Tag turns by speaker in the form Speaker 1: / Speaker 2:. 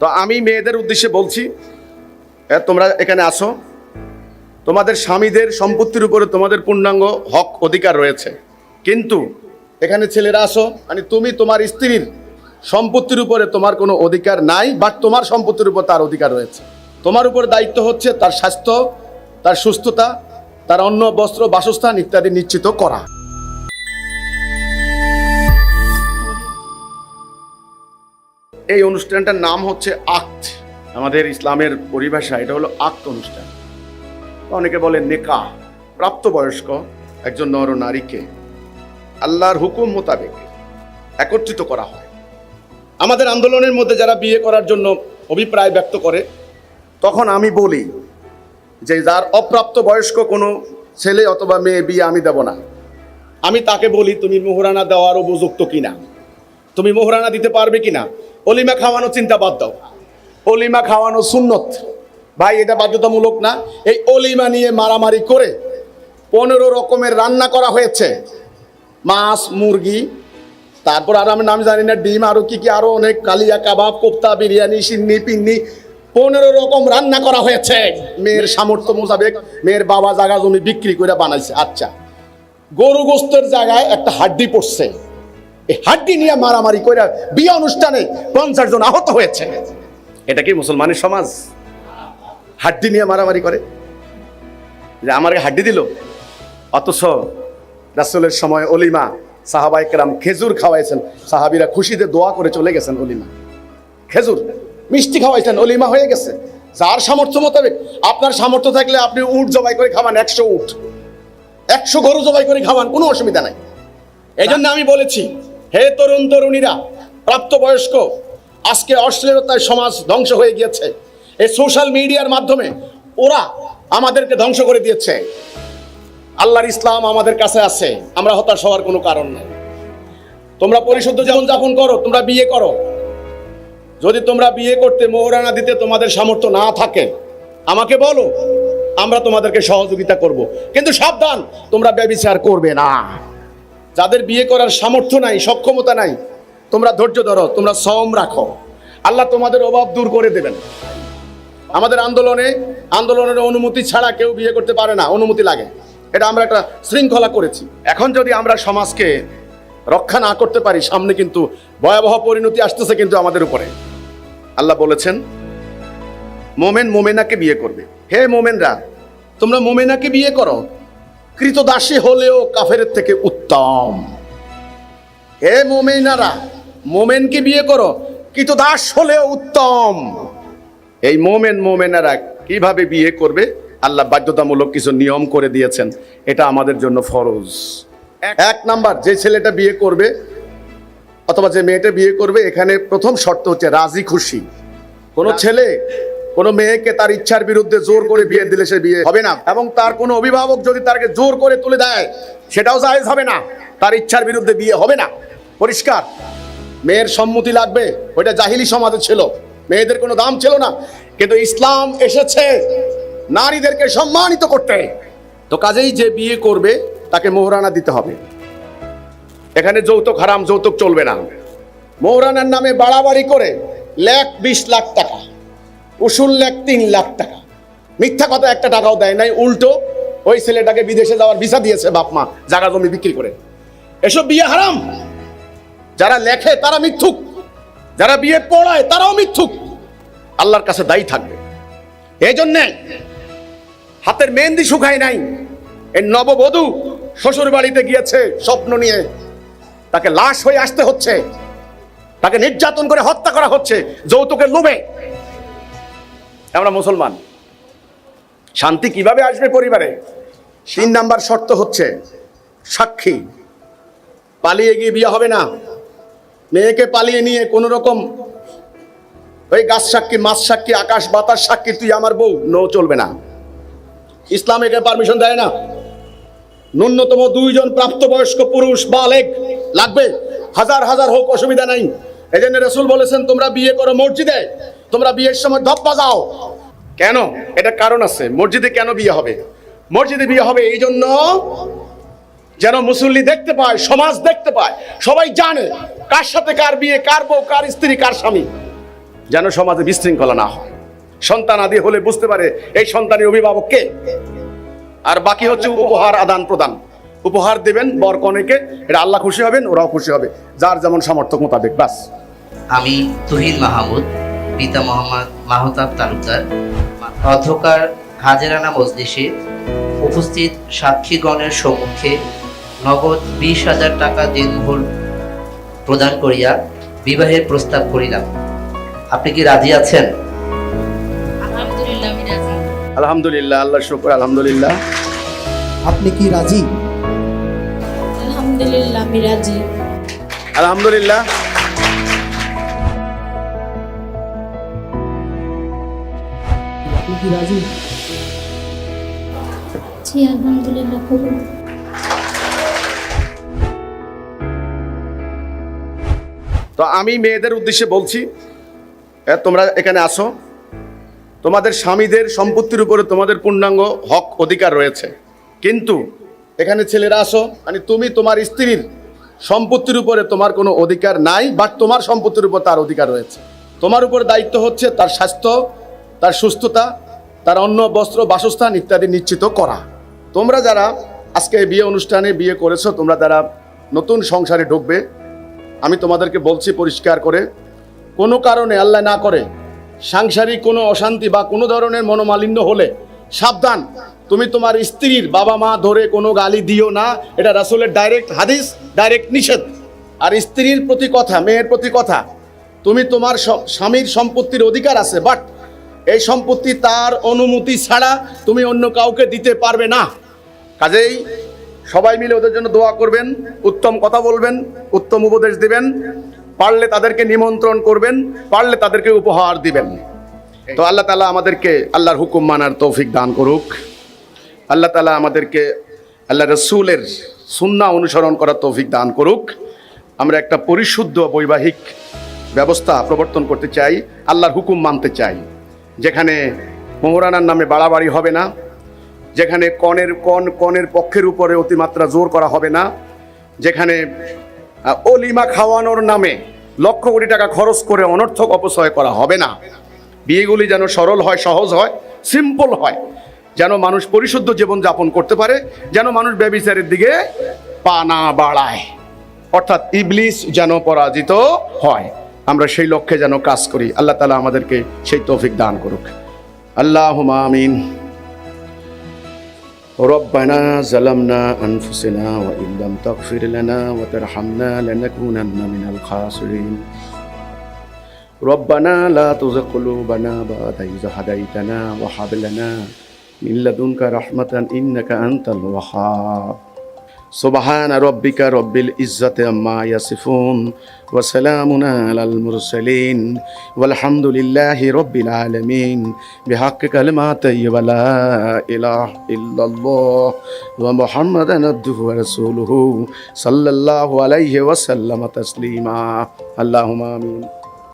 Speaker 1: তো আমি মেয়েদের উদ্দেশ্যে বলছি তোমরা এখানে আসো। তোমাদের স্বামীদের সম্পত্তির উপরে তোমাদের পূর্ণাঙ্গ হক অধিকার রয়েছে। কিন্তু এখানে ছেলেরা আসো মানে তুমি তোমার স্ত্রীর সম্পত্তির উপরে তোমার কোনো অধিকার নাই বাট তোমার সম্পত্তির উপর তার অধিকার রয়েছে। তোমার উপর দায়িত্ব হচ্ছে তার স্বাস্থ্য, তার সুস্থতা, তার অন্ন, বস্ত্র, বাসস্থান ইত্যাদি নিশ্চিত করা। এই অনুষ্ঠানটার নাম হচ্ছে আক্ত। আমাদের ইসলামের পরিভাষা এটা হলো আক্ত অনুষ্ঠান। অনেকে বলে নেকা, প্রাপ্তবয়স্ক একজন নর নারীকে আল্লাহর হুকুম মোতাবেক একত্রিত করা হয়। আমাদের আন্দোলনের মধ্যে যারা বিয়ে করার জন্য অভিপ্রায় ব্যক্ত করে, তখন আমি বলি যে যার অপ্রাপ্ত বয়স্ক কোনো ছেলে অথবা মেয়ে বিয়ে আমি দেব না। আমি তাকে বলি, তুমি মোহরানা দেওয়ার উপযুক্ত কিনা? তুমি মোহরানা দিতে পারবে কিনা? অলিমা খাওয়ানো চিন্তা বাদ দাও। অলিমা খাওয়ানো সুন্নত। ভাই, এটা বাধ্যতামূলক না? এই অলিমা নিয়ে মারামারি করে পনেরো রকমের রান্না করা হয়েছে। মাছ, মুরগি, তারপর আর আমি নাম জানি না, ডিম, আরও কি কি, আরও অনেক কালিয়া কাবাব, কোপ্তা, বিরিয়ানি, সিন্নি, পিন্নি, পনেরো রকম রান্না করা হয়েছে। মেয়ের সামর্থ্য মোতাবেক মেয়ের বাবা জায়গা জমি বিক্রি করে বানাইছে। আচ্ছা গরু গোস্তের জায়গায় একটা হাড্ডি পড়ছে। এই হাড্ডি নিয়ে মারামারি করে বিয়ে অনুষ্ঠানে পঞ্চাশ জন আহত হয়েছে। এটা কি মুসলমানের সমাজ? হাড্ডি নিয়ে মারামারি করে? যে আমাকে হাড্ডি দিল? অথচ রাসুলের সময় অলিমা সাহাবাই কেরাম খেজুর খাওয়াইছেন। সাহাবিরা খুশিতে দোয়া করে চলে গেছেন অলিমা। খেজুর, মিষ্টি খাওয়াইছেন, অলিমা হয়ে গেছে। যার সামর্থ্য মোতাবেক, আপনার সামর্থ্য থাকলে আপনি উট জবাই করে খাওয়ান, একশো উট। একশো গরু জবাই করে খাওয়ান, কোনো অসুবিধা নাই। এই জন্য আমি বলেছি হে তরুণ তরুণীরা, প্রাপ্তবয়স্ক, আজকে অশ্লীলতায় সমাজ ধ্বংস হয়ে গিয়েছে। এই সোশ্যাল মিডিয়ার মাধ্যমে ওরা আমাদেরকে ধ্বংস করে দিয়েছে। আল্লাহর ইসলাম আমাদের কাছে আছে, আমরা হতাশ হওয়ার কোনো কারণ নেই। তোমরা পরিশুদ্ধ জীবন যাপন করো, তোমরা বিয়ে করো। যদি তোমরা বিয়ে করতে মোহরানা দিতে তোমাদের সামর্থ্য না থাকে, আমাকে বলো, আমরা তোমাদেরকে সহযোগিতা করব। কিন্তু সাবধান, তোমরা ব্যবিচার করবে না। যাদের বিয়ে করার সামর্থ্য নাই, সক্ষমতা নাই, তোমরা ধৈর্য ধরো, তোমরা সম রাখো। আল্লাহ তোমাদের অভাব দূর করে দেবেন। আমাদের আন্দোলনে, আন্দোলনের অনুমতি ছাড়া কেউ বিয়ে করতে পারে না, অনুমতি লাগে। এটা আমরা একটা শৃঙ্খলা করেছি। এখন যদি আমরা সমাজকে রক্ষা না করতে পারি, সামনে কিন্তু ভয়াবহ পরিণতি আসতেছে কিন্তু আমাদের উপরে। আল্লাহ বলেছেন, মোমেন মোমেনাকে বিয়ে করবে। হে মোমেনরা, তোমরা মোমেনাকে বিয়ে করো। কৃতদাসী হলেও কাফের থেকে উত্তম। হে মোমেনারা মোমেনকে বিয়ে করো কৃতদাস হলেও উত্তম। এই মোমেন মোমেনারা কীভাবে বিয়ে করবে? আল্লাহ বাধ্যতামূলক কিছু নিয়ম করে দিয়েছেন। এটা আমাদের জন্য ফরজ। এক নাম্বার যে ছেলেটা বিয়ে করবে অথবা যে মেয়েটা বিয়ে করবে এখানে প্রথম শর্ত হচ্ছে রাজি খুশি। কোনো ছেলে কোনো মেয়েকে তার ইচ্ছার বিরুদ্ধে জোর করে বিয়ে দিলে সে বিয়ে হবে না। এবং তার কোনো অভিভাবক যদি তাকে জোর করে তুলে দেয়, সেটাও জায়েজ হবে না। তার ইচ্ছার বিরুদ্ধে বিয়ে হবে না। পরিষ্কার। মেয়ের সম্মতি লাগবে, ওইটা জাহিলি সমাজে ছিল। মেয়েদের কোনো দাম ছিল না। কিন্তু ইসলাম এসেছে নারীদেরকে সম্মানিত করতে। তো কাজেই যে বিয়ে করবে, তাকে মোহরানা দিতে হবে। এখানে যৌতুক হারাম, যৌতুক চলবে না। মৌরানার নামে বাড়াবাড়ি করে, লেখ বিশ লাখ টাকা। উসুল লেখ তিন লাখ টাকা। মিথ্যা কথা একটা টাকাও দেয় নাই, উল্টো ওই ছেলেটাকে বিদেশে যাওয়ার ভিসা দিয়েছে বাপ মা জায়গা জমি বিক্রি করে। এসব বিয়ে হারাম। যারা লেখে তারা মিথ্যুক। যারা বিয়ে পড়ায় তারাও মিথ্যুক। আল্লাহর কাছে দায়ী থাকবে। এই জন্যে হাতের মেহেন্দি শুকায় নাই। এই নববধূ শ্বশুর বাড়িতে গিয়েছে স্বপ্ন নিয়ে। তাকে লাশ হয়ে আসতে হচ্ছে। তাকে নির্যাতন করে হত্যা করা হচ্ছে। যৌতুকের লোভে। আমরা মুসলমান। শান্তি কীভাবে আসবে পরিবারে? তিন নাম্বার শর্ত হচ্ছে সাক্ষী। পালিয়ে গিয়ে বিয়ে হবে না। মেয়েকে পালিয়ে নিয়ে কোনো রকম ওই গাছ সাক্ষী, মাছ সাক্ষী, আকাশ বাতাস সাক্ষী, তুই আমার বউ নো চলবে না। ইসলাম একে পারমিশন দেয় না। ন্যূনতম দুইজন প্রাপ্তবয়স্ক পুরুষ বা লেগ লাগবে। হাজার হাজার হোক, অসুবিধা নাই। এই জন্য রসুল বলেছেন, তোমরা বিয়ে করো মসজিদে। তোমরা বিয়ের সময় ধপ বাজাও। কেন? এটা কারণ আছে। মসজিদে কেন বিয়ে হবে? মসজিদে বিয়ে হবে এই জন্য যেন মুসল্লি দেখতে পায় সমাজ দেখতে পায়। সবাই জানে কার সাথে কার বিয়ে কার বউ কার স্ত্রী কার স্বামী। যেন সমাজে বিশৃঙ্খলা না হয়। সন্তান আদি হলে বুঝতে পারে এই সন্তানের অভিভাবক কে। আর বাকি হচ্ছে উপহার আদান প্রদান। উপহার দেবেন বর কনেকে এটা আল্লাহ খুশি হবেন ওরাও খুশি হবে। যার যেমন সামর্থ্য মোতাবেক বাস
Speaker 2: আমি তুহিন মাহমুদ পিতা মোহাম্মদ মাহতাব তালুকদার অধ্যকার হাজেরানা মজলিসে উপস্থিত সাক্ষীগণের সম্মুখে নগদ বিশ হাজার টাকা দিনভর প্রদান করিয়া বিবাহের প্রস্তাব করিলাম। আপনি কি রাজি আছেন?
Speaker 3: আলহামদুলিল্লাহ
Speaker 1: আলহামদুলিল্লাহ আল্লাহ শুক্র আলহামদুলিল্লাহ।
Speaker 4: আপনি কি রাজি?
Speaker 3: আলহামদুলিল্লাহ আমি রাজি।
Speaker 1: আলহামদুলিল্লাহ।
Speaker 4: কি রাজি
Speaker 3: জি আলহামদুলিল্লাহ কবুল
Speaker 1: তো আমি মেয়েদের উদ্দেশ্যে বলছি তোমরা এখানে আসো। তোমাদের স্বামীদের সম্পত্তির উপরে তোমাদের পূর্ণাঙ্গ হক অধিকার রয়েছে। কিন্তু এখানে ছেলেরা আসো মানে তুমি তোমার স্ত্রীর সম্পত্তির উপরে তোমার কোনো অধিকার নাই বাট তোমার সম্পত্তির উপর তার অধিকার রয়েছে। তোমার উপর দায়িত্ব হচ্ছে তার স্বাস্থ্য তার সুস্থতা তার অন্য বস্ত্র, বাসস্থান ইত্যাদি নিশ্চিত করা। তোমরা যারা আজকে বিয়ে অনুষ্ঠানে বিয়ে করেছ, তোমরা যারা নতুন সংসারে ঢুকবে, আমি তোমাদেরকে বলছি পরিষ্কার করে, কোনো কারণে আল্লাহ না করে, সাংসারিক কোনো অশান্তি বা কোনো ধরনের মনোমালিন্য হলে সাবধান। তুমি তোমার স্ত্রীর বাবা মা ধরে কোনো গালি দিও না, এটা রাসুলের ডাইরেক্ট হাদিস ডাইরেক্ট নিষেধ। আর স্ত্রীর প্রতি কথা, মেয়ের প্রতি কথা, তুমি তোমার স্বামীর সম্পত্তির অধিকার আছে বাট এই সম্পত্তি তার অনুমতি ছাড়া তুমি অন্য কাউকে দিতে পারবে না। কাজেই সবাই মিলে ওদের জন্য দোয়া করবেন, উত্তম কথা বলবেন, উত্তম উপদেশ দিবেন, পারলে তাদেরকে নিমন্ত্রণ করবেন, পারলে তাদেরকে উপহার দিবেন। তো আল্লাহ তালা আমাদেরকে আল্লাহর হুকুম মানার তৌফিক দান করুক। আল্লাহ তালা আমাদেরকে আল্লাহ রসুলের সুন্না অনুসরণ করার তৌফিক দান করুক। আমরা একটা পরিশুদ্ধ বৈবাহিক ব্যবস্থা প্রবর্তন করতে চাই, আল্লাহর হুকুম মানতে চাই। যেখানে মোহরানার নামে বাড়াবাড়ি হবে না, যেখানে কনের কন কনের পক্ষের উপরে অতিমাত্রা জোর করা হবে না, যেখানে অলিমা খাওয়ানোর নামে লক্ষ কোটি টাকা খরচ করে অনর্থক অপচয় করা হবে না। বিয়েগুলি যেন সরল হয়, সহজ হয় সিম্পল হয়, যেন মানুষ পরিশুদ্ধ জীবন যাপন করতে পারে, যেন মানুষ ব্যবিচারের দিকে পা না বাড়ায়। অর্থাৎ ইবলিস যেন পরাজিত হয়। আমরা সেই লক্ষ্যে যেন কাজ করি আল্লাহ তালা আমাদেরকে সেই তৌফিক দান করুক আল্লাহ আমিন ربنا ظلمنا أنفسنا وإن لم تغفر لنا وترحمنا لنكونن من الخاسرين ربنا لا تزغ قلوبنا بعد إذ هديتنا وهب لنا من لدنك رحمة إنك أنت الوهاب سبحان ربك رب العزة عما يصفون وسلام على المرسلين والحمد لله رب العالمين. بحق كلمات ولا إله إلا الله ومحمد عبده ورسوله صلى الله عليه وسلم تسليما. اللهم آمين.